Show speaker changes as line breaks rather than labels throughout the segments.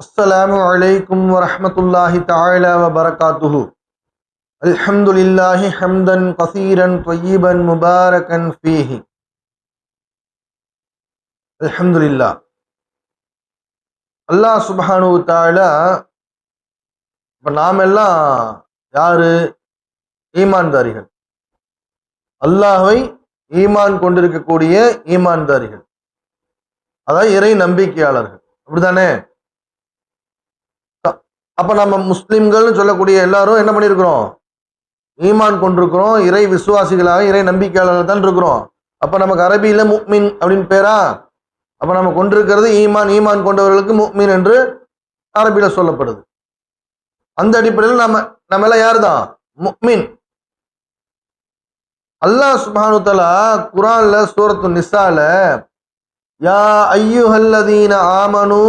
السلام عليكم ورحمة الله تعالى وبركاته الحمد لله حمدا كثيرا طيبا مباركا فيه الحمد لله அல்லாஹ் சுபஹானு தாலா இப்ப நாம எல்லாம் யாரு ஈமான்தாரிகள் அல்லாஹ்வை ஈமான் கொண்டிருக்கக்கூடிய ஈமான்தாரிகள் அதாவது இறை நம்பிக்கையாளர்கள் அப்படிதானே அப்ப நம்ம முஸ்லிம்கள்னு சொல்லக்கூடிய எல்லாரும் என்ன பண்ணியிருக்கிறோம் ஈமான் கொண்டிருக்கிறோம். இறை விசுவாசிகளாக இறை நம்பிக்கையாளர்கள் தான் இருக்கிறோம். அப்ப நமக்கு அரபியில முக்மின் அப்படின்னு பேரா? அப்ப நம்ம கொண்டிருக்கிறது ஈமான் ஈமான் கொண்டவர்களுக்கு முக்மின் என்று அரபியில சொல்லப்படுது. அந்த அடிப்படையில் நம்ம நம்ம எல்லாம் யார் தான் முக்மின். அல்லாஹ் சுப்ஹானு தஆலா குர்ஆன்ல சூரத்து நிசால யா ஐயுஹல்லதீன ஆமனு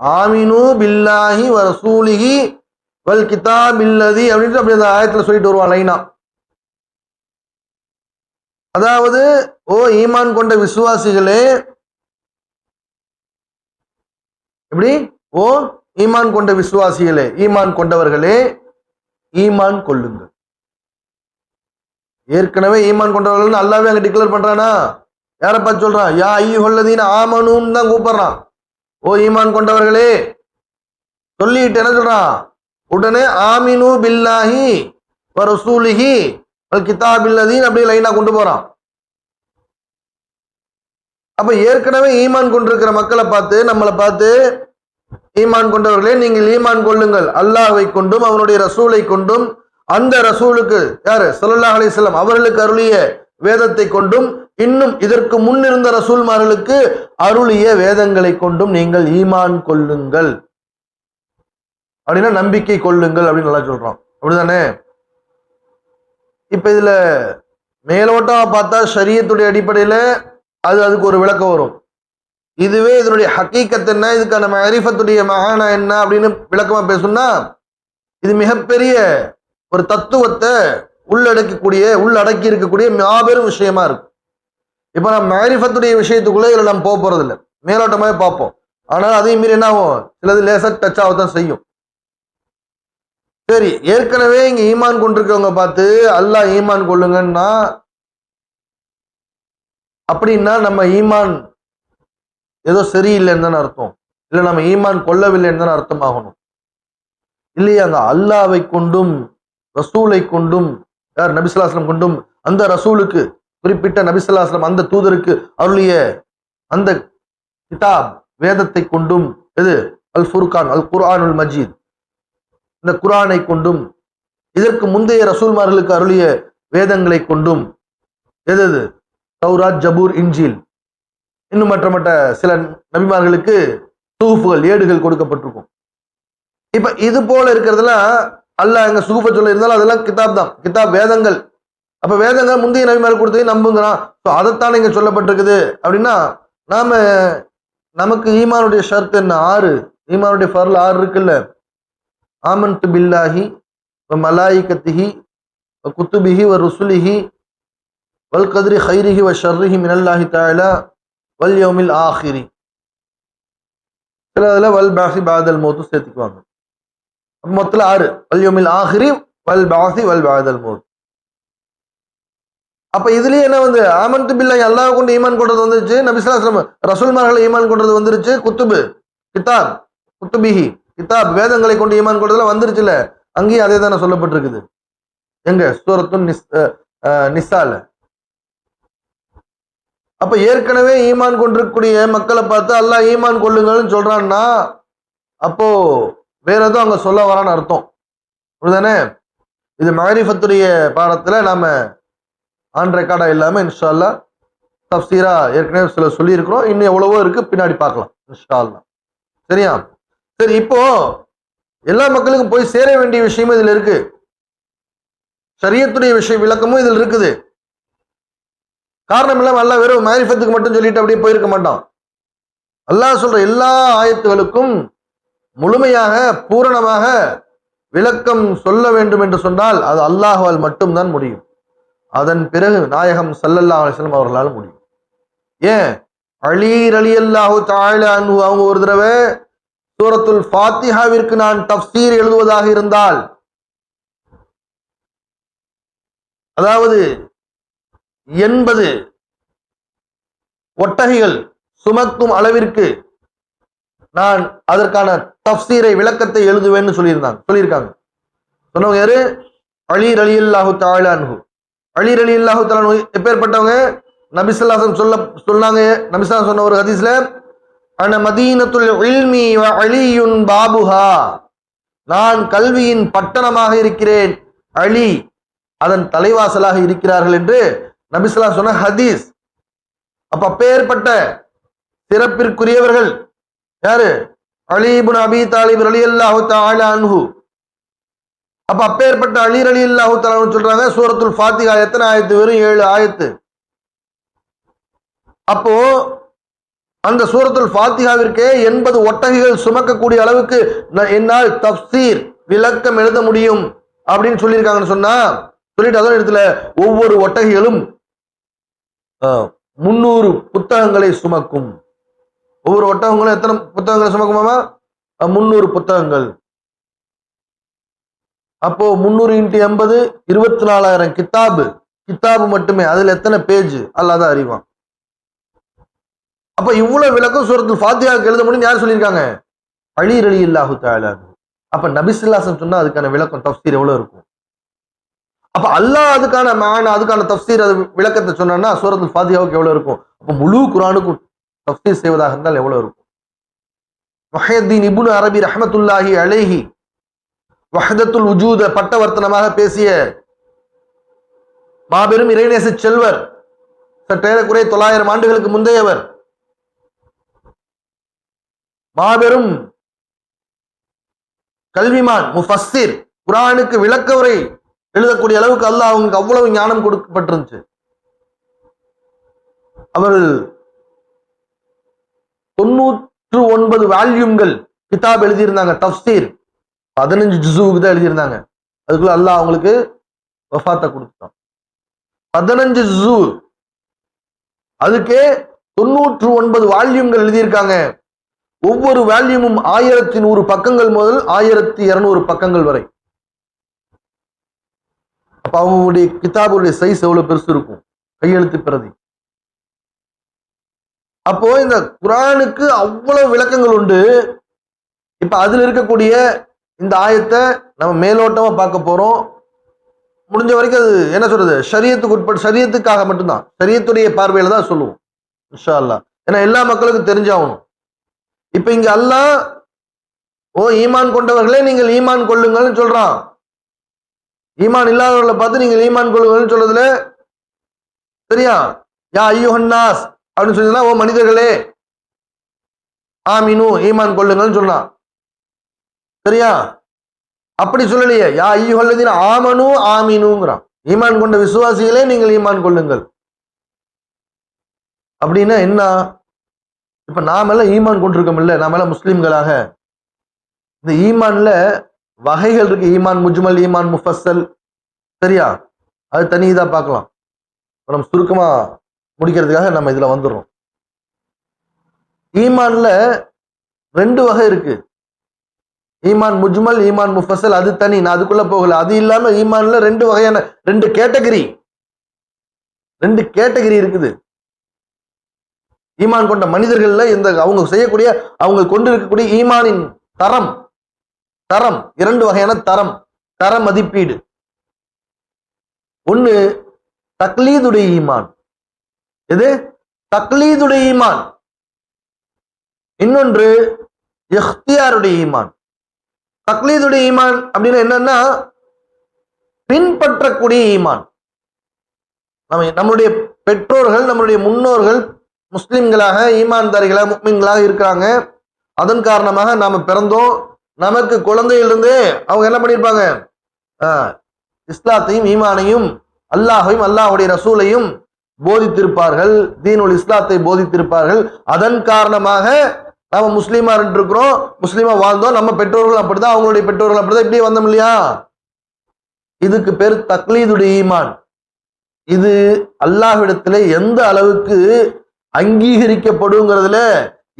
ஆமினு பில்லாஹி வ ரசூலிஹி வல் கிதாபில்லதி அப்படின்ட்டு அப்படி அந்த ஆயத்துல சொல்லிட்டு வருவான் லைனா. அதாவது ஓ ஈமான் கொண்ட விசுவாசிகளே எப்படி? ஓ ஈமான் கொண்ட விசுவாசிகளே ஈமான் கொண்டவர்களே ஈமான் கொள்ளுங்கள். ஏற்கனவே ஈமான் கொண்டவர்கள் நல்லாவே அங்க டிக்ளேர் பண்றானா? யாரை பார்த்து சொல்றான்? யா ஐயோ கொள்ளதீன ஆமனுன்னு தான் கூப்பிடுறான். ஓ ஈமான் கொண்டவர்களே சொல்லிட்டு என்ன சொல்றான்? உடனே ஆமினு பில்லாஹி ரசூலிஹி வல் கிதாபில்லதீன் அப்படியே லைனா கொண்டு போறான். அப்ப ஏற்கனவே ஈமான் கொண்டிருக்கிற மக்களை பார்த்து நம்மளை பார்த்து ஈமான் கொண்டவர்களே நீங்கள் ஈமான் கொள்ளுங்கள். அல்லாஹை கொண்டும் அவனுடைய ரசூலை கொண்டும் அந்த ரசூலுக்கு யாரு? சொல்லல்லா அலிஸ்லாம் அவர்களுக்கு அருளிய வேதத்தை கொண்டும் இன்னும் இதற்கு முன் இருந்த ரசூல்மார்களுக்கு அருளிய வேதங்களை கொண்டும் நீங்கள் ஈமான் கொள்ளுங்கள். அப்படின்னா நம்பிக்கை கொள்ளுங்கள் அப்படின்னு நல்லா சொல்றோம் அப்படிதானே? இப்ப இதுல மேலோட்டமா பார்த்தா சரியத்துடைய அடிப்படையில அது அதுக்கு ஒரு விளக்கம் வரும். இதுவே இதனுடைய ஹக்கீக்கத் என்ன? இதுக்கான அரிஃபத்துடைய மகானா என்ன? அப்படின்னு விளக்கமா பேசணும்னா இது மிகப்பெரிய ஒரு தத்துவத்தை உள்ளடக்கக்கூடிய உள்ளடக்கி இருக்கக்கூடிய மாபெரும் விஷயமா இருக்கும். இப்ப நம்ம மேரிஃபத்துடைய விஷயத்துக்குள்ள இதில் நம்ம போக போறது மேலோட்டமாகவே பார்ப்போம். ஆனால் அதையும் மீறி என்ன ஆகும்? சிலது லேசாக டச் ஆகத்தான் செய்யும். சரி ஏற்கனவே இங்க ஈமான் கொண்டிருக்கவங்க பார்த்து அல்லாஹ் ஈமான் கொள்ளுங்கன்னா அப்படின்னா நம்ம ஈமான் ஏதோ சரியில்லைன்னு தானே அர்த்தம். இல்லை நம்ம ஈமான் கொள்ளவில்லைன்னு தானே அர்த்தம் ஆகணும் இல்லையாங்க அல்லாவை கொண்டும் ரசூலை கொண்டும் யார்? நபிசுலாசனம் கொண்டும் அந்த ரசூலுக்கு குறிப்பிட்ட நபிசல்லாஸ்லம் அந்த தூதருக்கு அருளிய அந்த கிதாப் வேதத்தை கொண்டும் எது அல் ஃபுர்கான் அல் குர்ஆனுல் மஜீத். இந்த குர்ஆனை கொண்டும் இதற்கு முந்தைய ரசூல்மார்களுக்கு அருளிய வேதங்களை கொண்டும் எது எது தௌராத் ஜபூர் இன்ஜில். இன்னும் மற்ற மற்ற சில நபிமார்களுக்கு தூஃபுகள் ஏடுகள் கொடுக்கப்பட்டிருக்கும். இப்ப இது போல இருக்கிறதுலாம் அல்லாஹ் எங்க சுகுஃப சொல்ல இருந்தாலும் அதெல்லாம் கிதாப் தான். கிதாப் வேதங்கள். அப்ப வேதங்கள் முந்தைய நபிமார்கள் கொடுத்ததையும் நம்புங்கிறான். ஸோ அதைத்தான் இங்க சொல்லப்பட்டிருக்குது. அப்படின்னா நாம நமக்கு ஈமானுடைய ஷர்த் என்ன? ஆறு. ஈமானுடைய ஃபர்ல் ஆறு இருக்குல்ல. ஆமன்து பில்லாஹி வ மலாயிகத்திஹி குத்துபிஹி வ ருசுலிஹி வல் கதிரி ஹைரிஹி வ ஷர்ரிஹி மினல்லாஹி தாயலா வல் யோமில் ஆஹிரி சில அதில் வல் பாசி பாதல் மோத்து சேர்த்துக்குவாங்க. மொத்தத்தில் ஆறு. வல்யோமில் ஆஹிரி வல் பாசி வல் பாதல் மௌத் அப்ப இதுலயே என்ன வந்து? ஆமன் பில்லாஹி அல்லாஹ் கொண்டு ஈமான் கொண்டது வந்துருச்சு. நபிஸ்லாம் ரசூல்மார்களை ஈமான் கொண்டது வந்துருச்சு. குத்துபு கித்தாப் குத்துபிஹி கித்தாப் வேதங்களை கொண்டு ஈமான் கொண்டதுல வந்துருச்சுல. அங்கேயும் அதே தானே சொல்லப்பட்டிருக்குது. எங்க? சூரத்து நிஸ் நிசால அப்ப ஏற்கனவே ஈமான் கொண்டிருக்கக்கூடிய மக்களை பார்த்து அல்லாஹ் ஈமான் கொள்ளுங்கள்னு சொல்றான்னா அப்போ வேற எதுவும் அங்க சொல்ல வரான்னு அர்த்தம். அப்படிதானே இது மாரிஃபத்துடைய பாடத்துல நாம ஆன் ரெக்கார்டா இல்லாமல் இன்ஷால்லா தப்சீரா ஏற்கனவே சில சொல்லியிருக்கிறோம். இன்னும் எவ்வளவோ இருக்கு பின்னாடி பார்க்கலாம் இன்ஷால்லா சரியா? சரி இப்போ எல்லா மக்களுக்கும் போய் சேர வேண்டிய விஷயமும் இதில் இருக்கு. சரியத்துடைய விஷய விளக்கமும் இதில் இருக்குது. காரணம் இல்லாமல் எல்லாம் வெறும் மேரிஃபத்துக்கு மட்டும் சொல்லிட்டு அப்படியே போயிருக்க மாட்டான். அல்லாஹ் சொல்ற எல்லா ஆயத்துகளுக்கும் முழுமையாக பூரணமாக விளக்கம் சொல்ல வேண்டும் என்று சொன்னால் அது அல்லாஹால் மட்டும்தான் முடியும். அதன் பிறகு நாயகம் சல்லல்லா அலிஸ்லம் அவர்களால் முடியும். ஏன்? அழீர் அலி அல்லாஹு அன்பு அவங்க ஒரு தடவை சூரத்துல் ஃபாத்திஹாவிற்கு நான் தப்சீர் எழுதுவதாக இருந்தால் அதாவது எண்பது ஒட்டகைகள் சுமக்கும் அளவிற்கு நான் அதற்கான தப்சீரை விளக்கத்தை எழுதுவேன்னு சொல்லியிருந்தாங்க சொல்லியிருக்காங்க. சொன்னவங்க யாரு? அலீர் அலி அல்லாஹு தாலான்ஹு அலீர் அலி அல்லாஹு தாலானு எப்பேற்பட்டவங்க நபிசல்லாசன் சொல்ல சொன்னாங்க. நபிசல்லா சொன்ன ஒரு ஹதீஸ்ல அன மதீனத்துல் இல்மி வ அலியுன் பாபுஹா. நான் கல்வியின் பட்டணமாக இருக்கிறேன். அலி அதன் தலைவாசலாக இருக்கிறார்கள் என்று நபிசல்லா சொன்ன ஹதீஸ். அப்ப அப்பேற்பட்ட சிறப்பிற்குரியவர்கள் யாரு? அலிபுன் அபி தாலிப் அலி அல்லாஹு தாலா அன்ஹு. அப்ப அப்பேற்பட்ட அலீர் அலி அல்லாஹு தலான்னு சொல்றாங்க சூரத்துல் ஃபாத்திகா எத்தனை ஆயத்து? வெறும் ஏழு ஆயத்து. அப்போ அந்த சூரத்துல் ஃபாத்திகாவிற்கே எண்பது ஒட்டகைகள் சுமக்கக்கூடிய அளவுக்கு என்னால் தப்சீர் விளக்கம் எழுத முடியும் அப்படின்னு சொல்லியிருக்காங்கன்னு சொன்னா சொல்லிட்டு அதோட இடத்துல ஒவ்வொரு ஒட்டகைகளும் முன்னூறு புத்தகங்களை சுமக்கும். ஒவ்வொரு ஒட்டகங்களும் எத்தனை புத்தகங்களை சுமக்குமாமா? முன்னூறு புத்தகங்கள். அப்போ முந்நூறு இன்ட்டு எண்பது இருபத்தி நாலாயிரம் கித்தாபு. கித்தாபு மட்டுமே அதுல எத்தனை பேஜ்? அல்லாதான் அறிவான். அப்ப இவ்வளவு விளக்கம் சூரத்துல் ஃபாத்தியாவுக்கு எழுத முடியும் யார் சொல்லியிருக்காங்க? அழி அலி இல்லாஹு தாலா அப்ப நபிசுல்லாசன் சொன்னா அதுக்கான விளக்கம் தப்சீர் எவ்வளவு இருக்கும்? அப்ப அல்லாஹ் அதுக்கான மேன் அதுக்கான தப்சீர் அது விளக்கத்தை சொன்னா சூரத்துல் ஃபாத்தியாவுக்கு எவ்வளவு இருக்கும்? அப்ப முழு குரானுக்கும் தப்சீர் செய்வதாக இருந்தால் எவ்வளவு இருக்கும்? வஹயத்தீன் இபுன் அரபி ரஹமத்துல்லாஹி அலைஹி வஹதத்துல் உஜூத பட்டவர்த்தனமாக பேசிய மாபெரும் இறைநேச செல்வர் சற்றேறக்குறை தொள்ளாயிரம் ஆண்டுகளுக்கு முந்தையவர். மாபெரும் கல்விமான் முஃபஸ்தீர் குரானுக்கு விளக்க உரை எழுதக்கூடிய அளவுக்கு அல்லாஹ் அவங்களுக்கு அவ்வளவு ஞானம் கொடுக்கப்பட்டிருந்துச்சு. அவர்கள் தொண்ணூற்று ஒன்பது வால்யூம்கள் கிதாப் எழுதியிருந்தாங்க தப்சீர் பதினஞ்சு ஜுசுவுக்கு தான் எழுதியிருந்தாங்க. அதுக்குள்ள அல்லாஹ் அவங்களுக்கு வஃபாத்தை கொடுத்துட்டான். பதினஞ்சு ஜுசு. அதுக்கே தொண்ணூற்று ஒன்பது வால்யூம்கள் எழுதியிருக்காங்க. ஒவ்வொரு வால்யூமும் ஆயிரத்தி நூறு பக்கங்கள் முதல் ஆயிரத்தி இருநூறு பக்கங்கள் வரை. அப்ப அவங்களுடைய கிதாபுடைய சைஸ் எவ்வளவு பெருசு இருக்கும்? கையெழுத்து பிரதி. அப்போ இந்த குரானுக்கு அவ்வளவு விளக்கங்கள் உண்டு. இப்ப அதுல இருக்கக்கூடிய இந்த ஆயத்தை நம்ம மேலோட்டமாக பார்க்க போகிறோம் முடிஞ்ச வரைக்கும் அது என்ன சொல்றது? சரியத்துக்கு உட்பட்டு சரியத்துக்காக மட்டும்தான். சரியத்துடைய பார்வையில தான் சொல்லுவோம். இன்ஷா அல்லாஹ் ஏன்னா எல்லா மக்களுக்கும் தெரிஞ்சாகணும். இப்போ இங்க அல்லா ஓ ஈமான் கொண்டவர்களே நீங்கள் ஈமான் கொள்ளுங்கள்னு சொல்றான். ஈமான் இல்லாதவர்களை பார்த்து நீங்கள் ஈமான் கொள்ளுங்கள்னு சொல்றதுல சரியா? யா ஐயோஹன்னாஸ் அப்படின்னு சொன்னா ஓ மனிதர்களே ஆமீனு ஈமான் கொள்ளுங்கள்னு சொன்னான் சரியா? அப்படி சொல்லலையே. யா ஐயோல்லதின் ஆமனு ஆமீனுங்கிறான். ஈமான் கொண்ட விசுவாசிகளே நீங்கள் ஈமான் கொள்ளுங்கள். அப்படின்னா என்ன? இப்ப நாமெல்லாம் ஈமான் கொண்டிருக்கோம் இல்ல நாமெல்லாம் முஸ்லீம்களாக. இந்த ஈமான்ல வகைகள் இருக்கு. ஈமான் முஜ்மல் ஈமான் முஃபஸ்ஸல். சரியா? அது தனி இதா பார்க்கலாம். நம்ம சுருக்கமா முடிக்கிறதுக்காக நம்ம இதுல வந்துடுறோம். ஈமான்ல ரெண்டு வகை இருக்கு. ஈமான் முஜ்மல் ஈமான் முஃபசல் அது தனி. நான் அதுக்குள்ள போகல. அது இல்லாம ஈமான்ல ரெண்டு வகையான ரெண்டு கேட்டகரி. ரெண்டு கேட்டகரி இருக்குது. ஈமான் கொண்ட மனிதர்கள்ல இந்த அவங்க செய்யக்கூடிய அவங்க கொண்டிருக்கக்கூடிய ஈமானின் தரம் தரம் இரண்டு வகையான தரம் தர மதிப்பீடு. ஒண்ணு தக்லீதுடைய ஈமான். எது? தக்லீதுடைய ஈமான். இன்னொன்று எஃப்தியாருடைய ஈமான். தக்லீதுடைய ஈமான் அப்படின்னு என்னன்னா பின்பற்றக்கூடிய ஈமான். நம்ம நம்மளுடைய பெற்றோர்கள் நம்மளுடைய முன்னோர்கள் முஸ்லிம்களாக ஈமான்தாரிகளாக முக்மீன்களாக இருக்கிறாங்க. அதன் காரணமாக நாம பிறந்தோம். நமக்கு குழந்தையிலிருந்தே அவங்க என்ன பண்ணியிருப்பாங்க? இஸ்லாத்தையும் ஈமானையும் அல்லாஹையும் அல்லாஹுடைய ரசூலையும் போதித்திருப்பார்கள். தீனுல் இஸ்லாத்தை போதித்திருப்பார்கள். அதன் காரணமாக நாம முஸ்லீமா இருக்கிறோம் முஸ்லீமா வாழ்ந்தோம் நம்ம பெற்றோர்கள் அப்படிதான் அவங்களுடைய பெற்றோர்கள் அப்படிதான் இப்படியே வந்தோம் இல்லையா? இதுக்கு பேர் தக்லீதுடைய ஈமான். இது அல்லாஹ்விடத்திலே எந்த அளவுக்கு அங்கீகரிக்கப்படுங்கிறதுல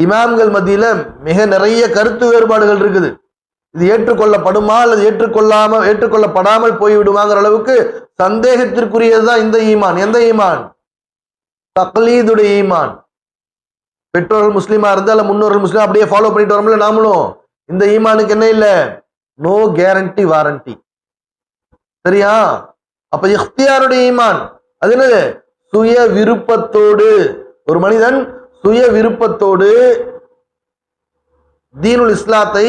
இமாம்கள் மத்தியில மிக நிறைய கருத்து வேறுபாடுகள் இருக்குது. இது ஏற்றுக்கொள்ளப்படுமா அல்லது ஏற்றுக்கொள்ளாம ஏற்றுக்கொள்ளப்படாமல் போய்விடுமாங்கிற அளவுக்கு சந்தேகத்திற்குரியதுதான் இந்த ஈமான். எந்த ஈமான்? தக்லீதுடைய ஈமான். பெற்றோர்கள் முஸ்லீமா இருந்தால் அல்ல முன்னோர்கள் முஸ்லீம் அப்படியே ஃபாலோ பண்ணிட்டு வரோம்ல நாமளும். இந்த ஈமானுக்கு என்ன இல்லை? நோ கேரண்டி வாரண்டி சரியா? அப்ப இஃப்தியாருடைய ஈமான் அது என்னது? சுய விருப்பத்தோடு. ஒரு மனிதன் சுய விருப்பத்தோடு தீனுல் இஸ்லாத்தை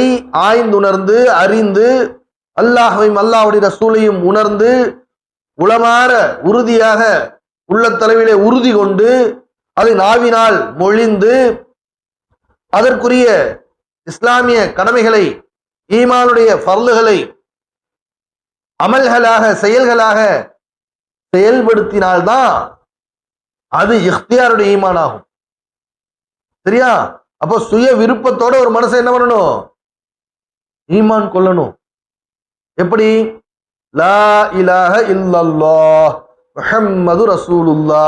ஆய்ந்துணர்ந்து அறிந்து அல்லாஹையும் அல்லாஹுடைய ரசூலையும் உணர்ந்து உளமாற உறுதியாக உள்ள தலைவிலே உறுதி கொண்டு அதை நாவினால் மொழிந்து அதற்குரிய இஸ்லாமிய கடமைகளை ஈமானுடைய பர்லுகளை அமல்களாக செயல்களாக செயல்படுத்தினால்தான் அது இஃப்தியாருடைய ஈமான் ஆகும் சரியா? அப்போ சுய விருப்பத்தோட ஒரு மனசை என்ன பண்ணணும்? ஈமான் கொள்ளணும். எப்படி? லா இலாக இல்லல்லா முஹம்மது ரசூலுல்லா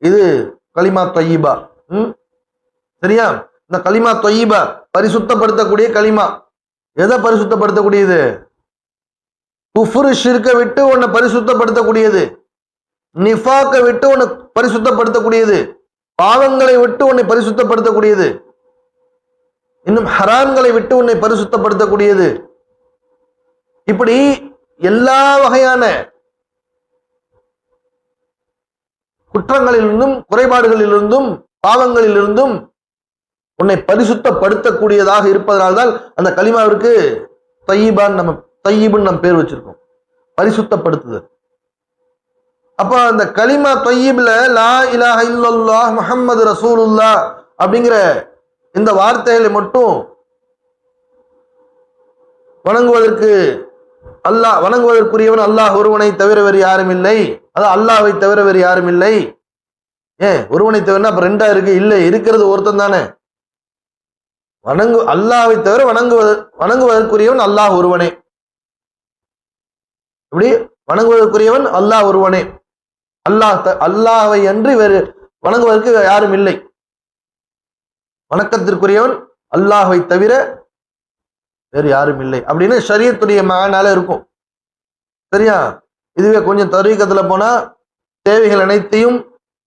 இது கலிமா தொய்யீபா ம்? சரியா? இந்த கலிமா தொய்யீபா பரிசுத்தப்படுத்தக்கூடிய கலிமா எதை பரிசுத்தப்படுத்தக்கூடியது? குஃபுரு ஷிர்க விட்டு உன்னை பரிசுத்தப்படுத்தக்கூடியது. நிஃபாக்க விட்டு உன்னை பரிசுத்தப்படுத்தக்கூடியது. பாவங்களை விட்டு உன்னை பரிசுத்தப்படுத்தக்கூடியது. இன்னும் ஹராம்களை விட்டு உன்னை பரிசுத்தப்படுத்தக்கூடியது. இப்படி எல்லா வகையான குற்றங்களிலிருந்தும் குறைபாடுகளிலிருந்தும் பாவங்களிலிருந்தும் உன்னை பரிசுத்தப்படுத்தக்கூடியதாக இருப்பதனால்தான் அந்த கலிமாவிற்கு தையீபான் நம்ம தையீபுன்னு நம்ம பேர் வச்சிருக்கோம். பரிசுத்தப்படுத்துதல். அப்போ அந்த கலிமா தொய்யீபில் லா இலாஹ இல்லல்லா முஹம்மது ரசூலுல்லா அப்படிங்கிற இந்த வார்த்தைகளை மட்டும் வணங்குவதற்கு அல்லாஹ் வணங்குவதற்குரியவன் அல்லாஹ் ஒருவனை தவிர வேறு யாரும் இல்லை. அது அல்லாவை தவிர வேறு யாரும் இல்லை. ஏன்? ஒருவனை தவிர அப்ப ரெண்டா இருக்கு? இல்லை. இருக்கிறது ஒருத்தன் தானே. வணங்கு அல்லாவை தவிர வணங்குவது வணங்குவதற்குரியவன் அல்லாஹ் ஒருவனே. இப்படி வணங்குவதற்குரியவன் அல்லாஹ் ஒருவனே. அல்லாஹ் த- அன்றி வேறு வணங்குவதற்கு யாரும் இல்லை. வணக்கத்திற்குரியவன் அல்லாஹை தவிர வேறு யாரும் இல்லை. அப்படின்னு சரியத்துடைய மகனால இருக்கும். சரியா? இதுவே கொஞ்சம் தருவிக்கத்தில் போனா தேவைகள் அனைத்தையும்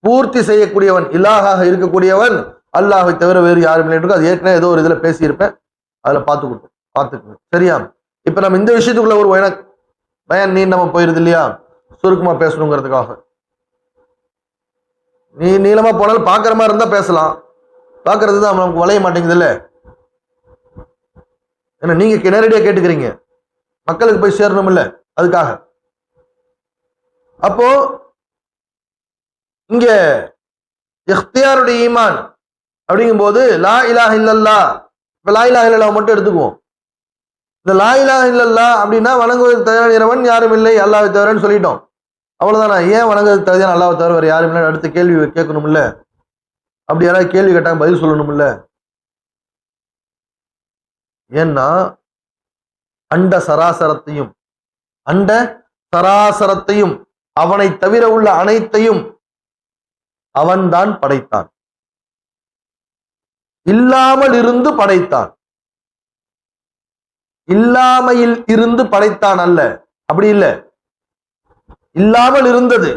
பூர்த்தி செய்யக்கூடியவன் இலாகாக இருக்கக்கூடியவன் அல்லாஹை தவிர வேறு யாரும் இல்லை இருக்கோ அது ஏற்கனவே ஏதோ ஒரு இதுல பேசியிருப்பேன். அதுல பார்த்துக்கிட்டோம் பார்த்துக்கணும் சரியா? இப்ப நம்ம இந்த விஷயத்துக்குள்ள ஒரு எனக்கு பயன் நீ நம்ம போயிருது இல்லையா? சுருக்கமா பேசணுங்கிறதுக்காக. நீ நீளமா போனாலும் பாக்குற மாதிரி இருந்தா பேசலாம். பாக்குறது தான் நமக்கு வளைய மாட்டேங்குதுல்ல ஏன்னா நீங்க கே- நேரடியா கேட்டுக்கிறீங்க. மக்களுக்கு போய் சேரணும் இல்ல அதுக்காக. அப்போ இங்க இஃப்தியாருடைய ஈமான் அப்படிங்கும்போது லா இலாஹ இல்லல்லா இப்ப லா இலாஹ் இல்லல்லா மட்டும் எடுத்துக்குவோம். இந்த லா இலாஹ் இல்லல்லா அப்படின்னா வணங்குவதற்கு தகுதியானவன் யாரும் இல்லை அல்லாவை தவிரன்னு சொல்லிட்டோம். அவ்வளவுதானா? ஏன் வணங்குவதற்கு தகுதியான அல்லாவை தவிர வேறு யாரும் இல்லை? அடுத்த கேள்வி கேட்கணும்ல? அப்படி யாராவது கேள்வி கேட்டாங்க பதில் சொல்லணும்ல? ஏன்னா அண்ட சராசரத்தையும் அண்ட சராசரத்தையும் அவனை தவிர உள்ள அனைத்தையும் அவன்தான் படைத்தான். இல்லாமல் இருந்து படைத்தான். இல்லாமையில் இருந்து படைத்தான் அல்ல. அப்படி இல்ல. இல்லாமல் இருந்தது.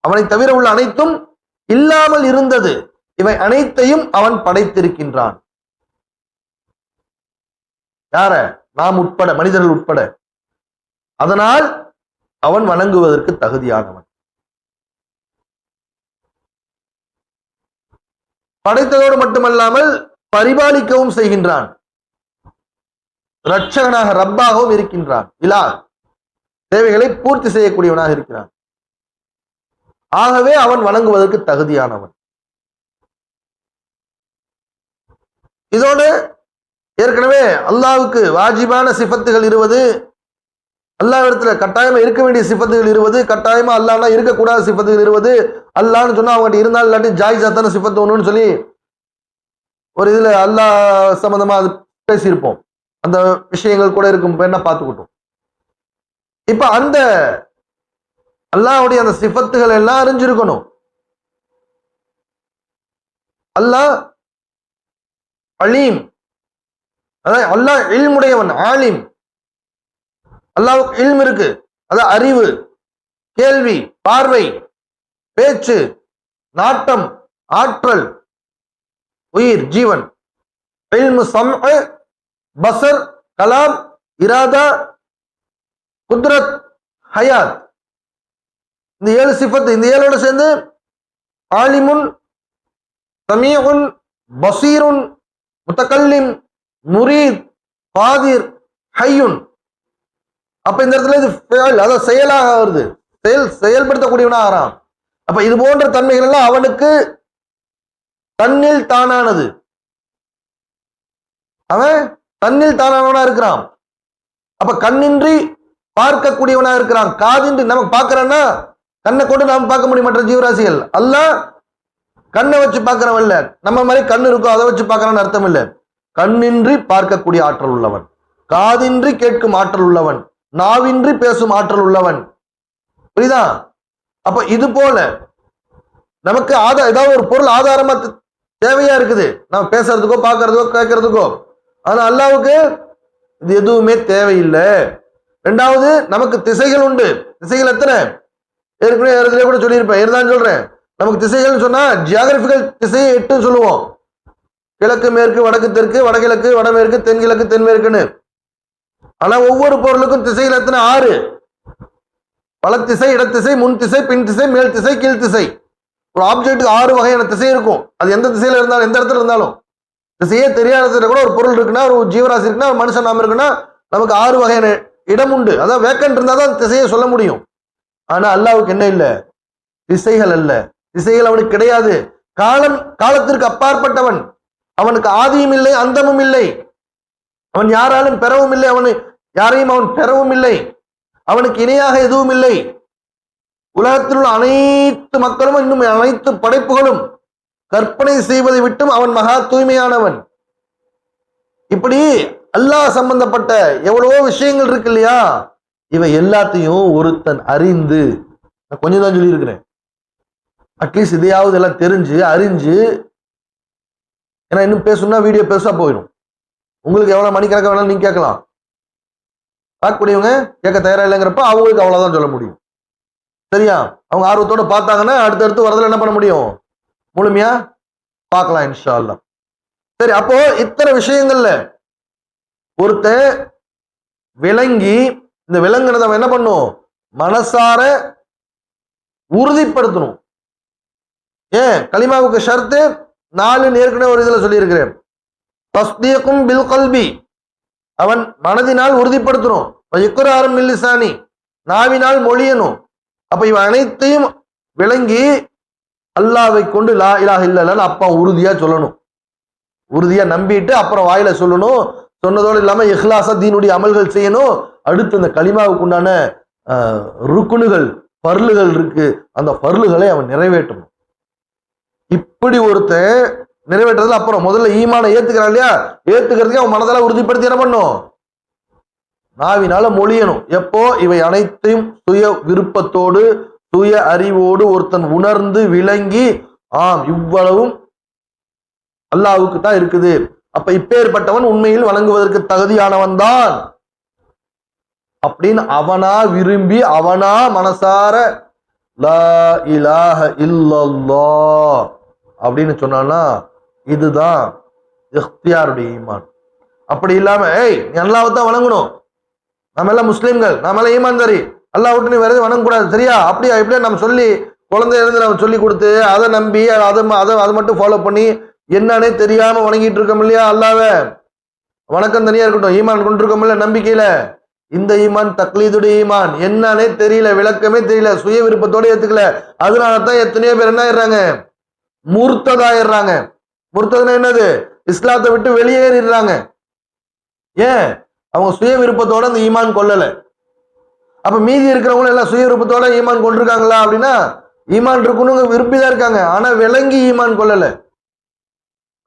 அவனை தவிர உள்ள அனைத்தும் இல்லாமல் இருந்தது. இவை அனைத்தையும் அவன் படைத்திருக்கின்றான். யார? நாம் உட்பட மனிதர்கள் உட்பட. அதனால் அவன் வணங்குவதற்கு தகுதியானவன். படைத்ததோடு மட்டுமல்லாமல் பரிபாலிக்கவும் செய்கின்றான். ரட்சகனாக ரப்பாகவும் இருக்கின்றான். இலா தேவைகளை பூர்த்தி செய்யக்கூடியவனாக இருக்கிறான். ஆகவே அவன் வணங்குவதற்கு தகுதியானவன். இதோடு ஏற்கனவே அல்லாவுக்கு வாஜிபான சிபத்துகள் இருபது அல்லாவிடத்துல கட்டாயமா இருக்க வேண்டிய சிஃபத்துகள் இருபது கட்டாயமா அல்லானா இருக்கக்கூடாத சிஃபத்துகள் இருபது. அல்லான்னு சொன்னா அவங்ககிட்ட இருந்தாலும் இல்லாட்டி ஜாயிஸா தானே சிஃபத்து ஒண்ணுன்னு சொல்லி ஒரு இதுல அல்லாஹ் சம்பந்தமா அது பேசியிருப்போம். அந்த விஷயங்கள் கூட இருக்கும். என்ன பார்த்துக்கிட்டோம்? இப்ப அந்த அல்லாவுடைய அந்த சிஃபத்துகள் எல்லாம் அறிஞ்சிருக்கணும். அல்லாஹ் அலீம். அதான் அல்லாஹ் இல்முடையவன் ஆலிம். அல்லாவுக்கு இல்ம் இருக்கு. அது அறிவு கேள்வி பார்வை பேச்சு நாட்டம் ஆற்றல் உயிர் ஜீவன். இல்மு சம் பசர் கலாம் இராதா குத்ரத் ஹயாத். இந்த ஏழு சிஃபத்து இந்த ஏழோட சேர்ந்து ஆலிமுன் சமீஉன் பசீருன் முத்தகல்லிம் முரீத் பாதிர் ஹையுன். அப்ப இந்த இடத்துல இது அதாவது செயலாக வருது. செயல் செயல்படுத்தக்கூடியவனா ஆறான். அப்ப இது போன்ற தன்மைகள் எல்லாம் அவனுக்கு தன்னில் தானானது. அவன் தன்னில் தானானவனா இருக்கிறான். அப்ப கண்ணின்றி பார்க்கக்கூடியவனா இருக்கிறான். காதின்றி நம்ம பார்க்கறோம்னா கண்ணை கொண்டு நாம் பார்க்க முடியும் மற்ற ஜீவராசிகள். அல்ல கண்ணை வச்சு பார்க்கறவன் இல்ல. நம்ம மாதிரி கண் இருக்கும் அதை வச்சு பார்க்கறான்னு அர்த்தம் இல்லை. கண்ணின்றி பார்க்கக்கூடிய ஆற்றல் உள்ளவன். காதின்றி கேட்கும் ஆற்றல் உள்ளவன். நாவின்றி பேசும் ஆற்றல் உள்ளவன். புரியுதா? அப்ப இது போல நமக்கு ஆதா ஏதாவது ஒரு பொருள் ஆதாரமா தேவையா இருக்குது. நம்ம பேசுறதுக்கோ பார்க்கறதுக்கோ கேட்கறதுக்கோ. ஆனா அல்லாவுக்கு இது எதுவுமே தேவையில்லை. ரெண்டாவது நமக்கு திசைகள் உண்டு. திசைகள் எத்தனை? ஏற்கனவே இடத்துல கூட சொல்லியிருப்பேன். இருந்தாலும் சொல்றேன். நமக்கு திசைகள்னு சொன்னா ஜியாகிரபிக்கல் திசையை எட்டுன்னு சொல்லுவோம். கிழக்கு மேற்கு வடக்கு தெற்கு வடகிழக்கு வடமேற்கு தென்கிழக்கு தென்மேற்குன்னு. ஆனா ஒவ்வொரு பொருளுக்கும் திசையில் எத்தனை? ஆறு. வலத்திசை இடத்திசை முன் திசை பின் திசை மேல் திசை கீழ் திசை. ஒரு ஆப்ஜெக்ட்டுக்கு ஆறு வகையான திசை இருக்கும். அது எந்த திசையில இருந்தாலும் எந்த இடத்துல இருந்தாலும். திசையே தெரியாத கூட ஒரு பொருள் இருக்குன்னா ஒரு ஜீவராசி இருக்குன்னா ஒரு மனுஷன் நாம இருக்குன்னா நமக்கு ஆறு வகையான இடம் உண்டு. அதான் வேக்கன்ட் இருந்தால் தான் திசையை சொல்ல முடியும். ஆனா அல்லாவுக்கு என்ன இல்லை? திசைகள் அல்ல. திசைகள் அவனுக்கு கிடையாது. காலம் காலத்திற்கு அப்பாற்பட்டவன். அவனுக்கு ஆதியும் இல்லை அந்தமும் இல்லை. அவன் யாராலும் பெறவும் இல்லை அவனு யாரையும் அவன் பெறவும் இல்லை அவனுக்கு இணையாக எதுவும் இல்லை உலகத்தில் உள்ள அனைத்து மக்களும் இன்னும் அனைத்து படைப்புகளும் கற்பனை செய்வதை விட்டும் அவன் மகா தூய்மையானவன். இப்படி அல்லாஹ் சம்பந்தப்பட்ட எவ்வளவோ விஷயங்கள் இருக்கு இல்லையா? இவை எல்லாத்தையும் ஒருத்தன் அறிந்து நான் கொஞ்சம் தான் சொல்லியிருக்கிறேன். அட்லீஸ்ட் இதையாவது எல்லாம் தெரிஞ்சு அறிஞ்சு ஏன்னா இன்னும் பேசணும்னா வீடியோ பெருசா போயிடும். உங்களுக்கு எவ்வளவு மணிக்கணக்காக வேணாலும் நீங்க கேட்கலாம். பார்க்கக்கூடியவங்க கேட்க தயாரா இல்லைங்கிறப்ப அவங்களுக்கு அவ்வளவுதான் சொல்ல முடியும். சரியா? அவங்க ஆர்வத்தோட பார்த்தாங்கன்னா அடுத்தடுத்து வரதுல என்ன பண்ண முடியும்? முழுமையா பார்க்கலாம் இன்ஷா அல்லா சரி அப்போ இத்தனை விஷயங்கள்ல ஒருத்த விளங்கி இந்த விலங்குனதை என்ன பண்ணும்? மனசார உறுதிப்படுத்தணும். ஏன்? களிமாவுக்கு ஷர்த்து நாலு ஏற்கனவே ஒரு இதுல சொல்லியிருக்கிறேன். தஸ்தீக்கும் பில் கல்வி அவன் மனதினால் உறுதிப்படுத்தணும் இக்குராரம் மில்லிசானி நாவினால் மொழியணும். அப்ப இவன் அனைத்தையும் விளங்கி அல்லாவை கொண்டு லா இலாக இல்லைன்னு அப்பா உறுதியா சொல்லணும். உறுதியா நம்பிட்டு அப்புறம் வாயில சொல்லணும். சொன்னதோடு இல்லாம இஹ்லாசா தீனுடைய அமல்கள் செய்யணும். அடுத்து அந்த களிமாவுக்கு உண்டான ருக்குனுகள் பர்லுகள் இருக்கு. அந்த பர்லுகளை அவன் நிறைவேற்றணும். இப்படி ஒருத்தன் நிறைவேற்றுறதுல அப்புறம் முதல்ல ஈமான ஏத்துக்கிறான் இல்லையா? ஏத்துக்கிறதுக்கு அவன் மனதால உறுதிப்படுத்தி என்ன பண்ணும்? நாவினால மொழியணும். எப்போ? இவை அனைத்தையும் சுய விருப்பத்தோடு சுய அறிவோடு ஒருத்தன் உணர்ந்து விளங்கி ஆம் இவ்வளவும் அல்லாவுக்கு தான் இருக்குது. அப்ப இப்பேற்பட்டவன் உண்மையில் வழங்குவதற்கு தகுதியானவன் தான். அப்படின்னு அவனா விரும்பி அவனா மனசார லா இலாஹ இல்லல்லாஹ் அப்படின்னு சொன்னான்னா இதுதான் இஃப்தியாருடைய ஈமான். அப்படி இல்லாம ஏய் நீ அல்லாவை தான் வணங்கணும். நம்ம எல்லாம் முஸ்லீம்கள் நம்ம எல்லாம் ஈமான்தாரி. அல்லா விட்டு நீ வேற எதுவும் வணங்கக்கூடாது சரியா? அப்படியா? இப்படியா? நம்ம சொல்லி குழந்தை இருந்து நம்ம சொல்லி கொடுத்து அதை நம்பி அதை அதை அதை மட்டும் ஃபாலோ பண்ணி என்னன்னே தெரியாம வணங்கிட்டு இருக்கோம் இல்லையா அல்லாவ வணக்கம் தனியா இருக்கட்டும் ஈமான் கொண்டிருக்கோம் இல்ல நம்பிக்கையில? இந்த ஈமான் தக்லீதுடைய ஈமான். என்னன்னே தெரியல விளக்கமே தெரியல சுய விருப்பத்தோட ஏத்துக்கல. அதனால தான் எத்தனையோ பேர் என்ன ஆயிடுறாங்க? மூர்த்ததாயிடுறாங்க. பொறுத்ததுனா என்னது? இஸ்லாத்தை விட்டு வெளியேறிடுறாங்க. ஏன்? அவங்க சுய விருப்பத்தோட அந்த ஈமான் கொல்லலை. அப்ப மீதி இருக்கிறவங்களும் எல்லாம் சுய விருப்பத்தோட ஈமான் கொண்டிருக்காங்களா அப்படின்னா ஈமான் இருக்கணுங்க விரும்பி தான் இருக்காங்க. ஆனா விலங்கி ஈமான் கொள்ளல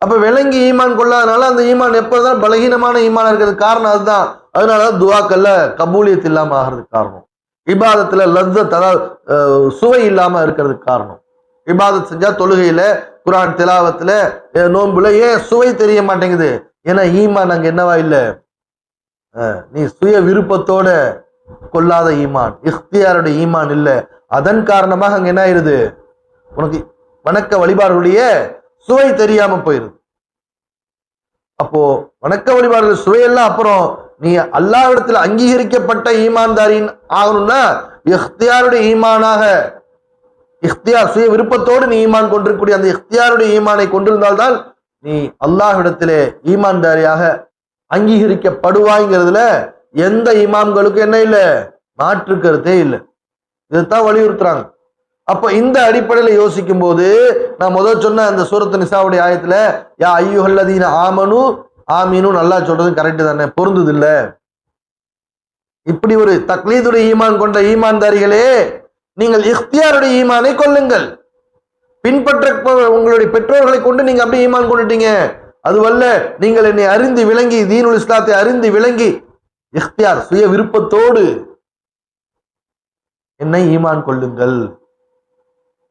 அப்ப விலங்கி ஈமான் கொள்ளாதனால அந்த ஈமான் எப்பதான் பலகீனமான ஈமான் இருக்கிறதுக்கு காரணம் அதுதான். அதனால துவாக்கல்ல கபூலியத் இல்லாம ஆகிறதுக்கு காரணம். இபாதத்துல லத்தத் அதாவது சுவை இல்லாம இருக்கிறதுக்கு காரணம். இபாதத் செஞ்சா தொழுகையில குரான் திலாவத்துல நோன்புல ஏன் சுவை தெரிய மாட்டேங்குது. ஏன்னா ஈமான் அங்க என்னவா இல்ல? நீ சுய விருப்பத்தோட கொல்லாத ஈமான். இஃப்தியாருடைய ஈமான் இல்ல. அதன் காரணமாக அங்க என்ன ஆயிருது? உனக்கு வணக்க வழிபாடுகளுடைய சுவை தெரியாம போயிருது. அப்போ வணக்க வழிபாடுகள் சுவையெல்லாம் அப்புறம் நீ அல்லாவிடத்தில் அங்கீகரிக்கப்பட்ட ஈமான்தாரின் ஆகணும்னா இஃப்தியாருடைய ஈமானாக இஃப்தியார் சுய விருப்பத்தோடு நீ ஈமான் கொண்டிருக்கக்கூடிய அந்த இஃப்தியாருடைய ஈமானை கொண்டிருந்தால்தான் நீ அல்லாஹ்விடத்திலே ஈமான்தாரியாக அங்கீகரிக்கப்படுவாய்ங்கிறதுல எந்த இமாம்களுக்கும் என்ன இல்லை? மாற்று கருத்தே இல்லை. இதைத்தான் வலியுறுத்துறாங்க. அப்ப இந்த அடிப்படையில யோசிக்கும் போது நான் முதல் சொன்ன அந்த சூரத்து நிசாவுடைய ஆயத்துல யா ஐயுஹல்லதீன ஆமனு ஆமீனு நல்லா சொல்றது கரெக்டு தானே? பொருந்தது இல்லை. இப்படி ஒரு தக்லீதுடைய ஈமான் கொண்ட ஈமான்தாரிகளே நீங்கள் இஃப்தியாருடைய ஈமானை கொள்ளுங்கள் பின்பற்ற உங்களுடைய பெற்றோர்களை கொண்டு நீங்க அப்படியே ஈமான் கொண்டுட்டீங்க. அதுவல்ல நீங்கள் என்னை அறிந்து விளங்கி தீனுல் இஸ்லாத்தை அறிந்து விளங்கி இஃப்தியார் சுய விருப்பத்தோடு என்னை ஈமான் கொள்ளுங்கள்.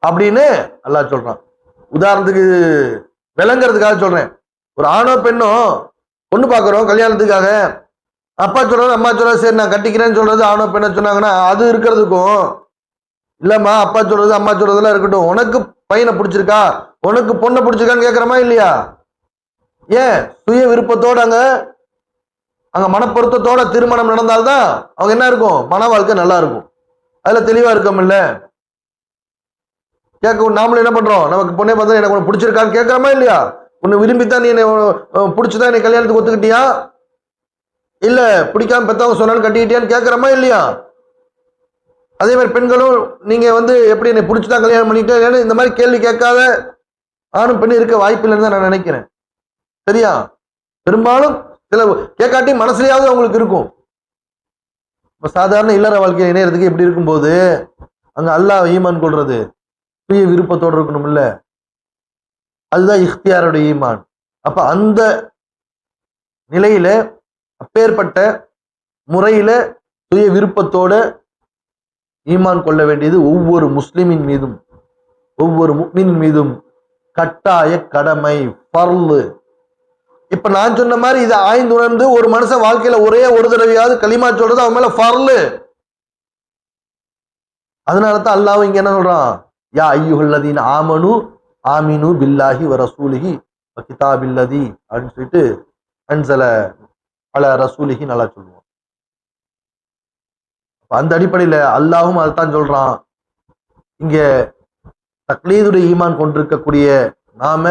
அப்படின்னு அல்லாஹ் சொல்றான். உதாரணத்துக்கு விளங்குறதுக்காக சொல்றேன். ஒரு ஆணோ பெண்ணோ பொண்ணு பார்க்குறோம் கல்யாணத்துக்காக. அப்பா சொல்றாரு அம்மா சொல்றாரு சரி நான் கட்டிக்கிறேன்னு சொல்றது ஆணோ பெண்ணை சொன்னாங்கன்னா அது இருக்கிறதுக்கும் இல்லம்மா அப்பா சொல்றது அம்மா சொல்றதெல்லாம் இருக்கட்டும். உனக்கு பையனை பிடிச்சிருக்கா? உனக்கு பொண்ணை பிடிச்சிருக்கான்னு கேட்குறமா இல்லையா? ஏன்? சுய விருப்பத்தோட அங்க அங்க மனப்பொருத்தத்தோட திருமணம் நடந்தால்தான் அவங்க என்ன இருக்கும்? மன வாழ்க்கை நல்லா இருக்கும். அதுல தெளிவா இருக்கோம் இல்ல கேட்க நாமளும் என்ன பண்றோம்? நமக்கு பொண்ணே பார்த்தா எனக்கு உனக்கு பிடிச்சிருக்கான்னு கேட்கறமா இல்லையா? உன்னை விரும்பித்தான் நீ என்னை அஹ், என்னை கல்யாணத்துக்கு ஒத்துக்கிட்டியா? இல்ல பிடிக்காம பெத்தவங்க சொன்னாலும் கட்டிக்கிட்டியான்னு கேட்கறமா இல்லையா? அதே மாதிரி பெண்களும் நீங்கள் வந்து எப்படி என்னை பிடிச்சுதான் கல்யாணம் பண்ணிட்டேன் இந்த மாதிரி கேள்வி கேட்காத ஆணும் பெண் இருக்க வாய்ப்பில்லைன்னு தான் நான் நினைக்கிறேன். சரியா? பெரும்பாலும் சில கேட்காட்டி மனசுலையாவது அவங்களுக்கு இருக்கும். இப்போ சாதாரண இல்லற வாழ்க்கையில் இணையறதுக்கு எப்படி இருக்கும்போது அங்கே அல்லாஹ் ஈமான் கொள்றது சுய விருப்பத்தோடு இருக்கணும் இல்லை அதுதான் இஃப்தியாரோட ஈமான். அப்போ அந்த நிலையில் அப்பேற்பட்ட முறையில் சுய விருப்பத்தோட ஈமான் கொள்ள வேண்டியது ஒவ்வொரு முஸ்லிமின் மீதும் ஒவ்வொரு முக்மின் மீதும் கட்டாய கடமை பர்லு இப்ப நான் சொன்ன மாதிரி இதை ஆய்ந்து உணர்ந்து ஒரு மனுஷன் வாழ்க்கையில ஒரே ஒரு தடவையாவது களிமா சொல்றது அவன் மேல பர்லு அதனால தான் அல்லாஹ் இங்க என்ன சொல்றான்? யா ஐயுகல்லதீன் ஆமனு ஆமினு பில்லாஹி வ ரசூலிஹி கிதாபில்லதி. அப்படின்னு சொல்லிட்டு அன்சல அல ரசூலிஹி நல்லா சொல்லுவோம். அந்த அடிப்படையில அல்லாஹும் அதைத்தான் சொல்றான். இங்க தக்லீதுடைய ஈமான் கொண்டிருக்கக்கூடிய நாம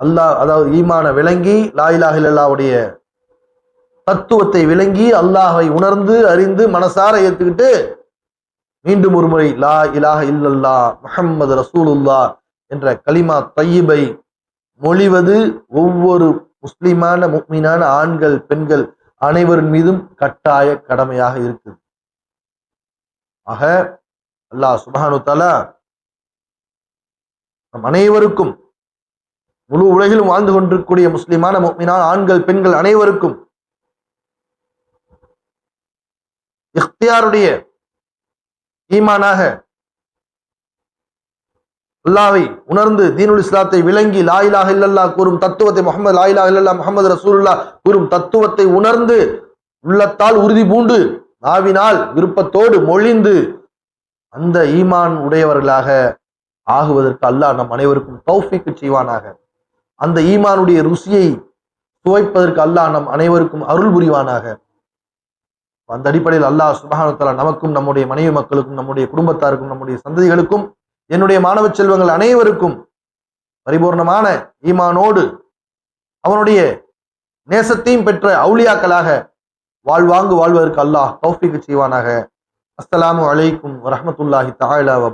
அல்லாஹ் அதாவது ஈமான விளங்கி லா இலாஹ தத்துவத்தை விளங்கி அல்லாஹை உணர்ந்து அறிந்து மனசார ஏத்துக்கிட்டு மீண்டும் ஒரு முறை லா இலாஹ இல்லல்லா முஹம்மது ரசூலுல்லா என்ற கலிமா தையீபை மொழிவது ஒவ்வொரு முஸ்லிமான முக்மீனான ஆண்கள் பெண்கள் அனைவரின் மீதும் கட்டாய கடமையாக இருக்குது. ஆக அல்லாஹ் சுபானு தஆலா நம் அனைவருக்கும் முழு உலகிலும் வாழ்ந்து கொண்டிருக்கக்கூடிய முஸ்லிமான முக்மினான ஆண்கள் பெண்கள் அனைவருக்கும் இஃப்தியாருடைய ஈமானாக அல்லாவை உணர்ந்து தீனுல் இஸ்லாத்தை விளங்கி லாயிலாக இல்லல்லா கூறும் தத்துவத்தை முகமது லா இல்லல்லா முகமது ரசூல்லா கூறும் தத்துவத்தை உணர்ந்து உள்ளத்தால் உறுதி பூண்டு நாவினால் விருப்பத்தோடு மொழிந்து அந்த ஈமான் உடையவர்களாக ஆகுவதற்கு அல்லாஹ் நம் அனைவருக்கும் தௌஃபிக்கு செய்வானாக. அந்த ஈமானுடைய ருசியை துவைப்பதற்கு அல்லாஹ் நம் அனைவருக்கும் அருள் புரிவானாக. அந்த அடிப்படையில் அல்லாஹ் சுபகானத்தலா நமக்கும் நம்முடைய மனைவி மக்களுக்கும் நம்முடைய குடும்பத்தாருக்கும் நம்முடைய சந்ததிகளுக்கும் என்னுடைய மாணவ செல்வங்கள் அனைவருக்கும் பரிபூர்ணமான ஈமானோடு அவனுடைய நேசத்தையும் பெற்ற அவுளியாக்களாக வாழ்வாங்கு வாழ்வதற்கு அல்லாஹ் கௌஃபிக்கு செய்வானாக. அஸ்லாம் வலைக்கும் வரமத்துல்லாஹி தாயிலா வ